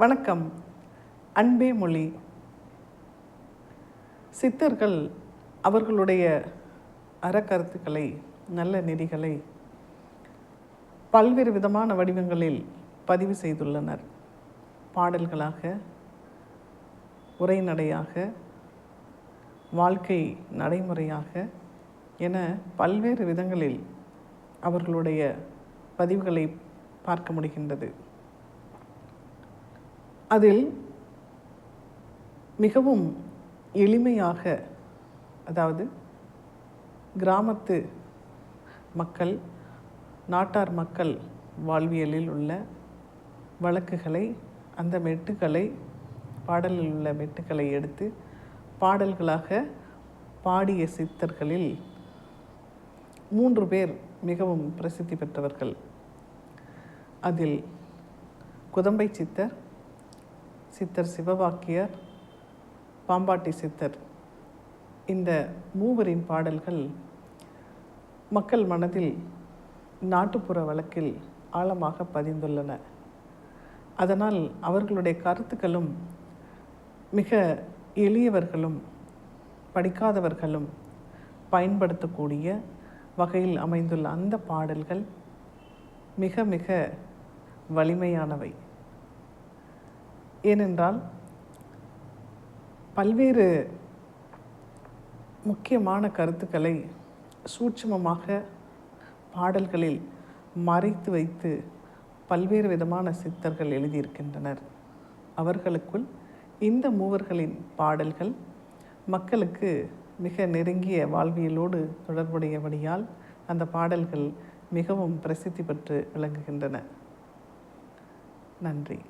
வணக்கம். அன்பே மொழி. சித்தர்கள் அவர்களுடைய அறக்கருத்துக்களை நல்ல நெறிகளை பல்வேறு விதமான வடிவங்களில் பதிவு செய்துள்ளனர். பாடல்களாக உரைநடையாக வாழ்க்கை நடைமுறையாக என பல்வேறு விதங்களில் அவர்களுடைய பதிவுகளை பார்க்க முடிகின்றது. அதில் மிகவும் எளிமையாக அதாவது கிராமத்து மக்கள் நாட்டார் மக்கள் வாழ்வியலில் உள்ள வழக்குகளை அந்த மெட்டுக்களை பாடலில் உள்ள மெட்டுக்களை எடுத்து பாடல்களாக பாடிய சித்தர்களில் மூன்று பேர் மிகவும் பிரசித்தி பெற்றவர்கள். அதில் குதம்பை சித்தர் சித்தர் சிவவாக்கியர் பாம்பாட்டி சித்தர். இந்த மூவரின் பாடல்கள் மக்கள் மனதில் நாட்டுப்புற வழக்கில் ஆழமாக பதிந்துள்ளன. அதனால் அவர்களுடைய கருத்துக்களும் மிக எளியவர்களும் படிக்காதவர்களும் பயன்படுத்தக்கூடிய வகையில் அமைந்துள்ள அந்த பாடல்கள் மிக மிக வலிமையானவை. ஏனென்றால் பல்வேறு முக்கியமான கருத்துக்களை சூட்சமமாக பாடல்களில் மறைத்து வைத்து பல்வேறு விதமான சித்தர்கள் எழுதியிருக்கின்றனர். அவர்களுக்குள் இந்த மூவர்களின் பாடல்கள் மக்களுக்கு மிக நெருங்கிய வாழ்வியலோடு தொடர்புடையபடியால் அந்த பாடல்கள் மிகவும் பிரசித்தி பெற்று விளங்குகின்றன. நன்றி.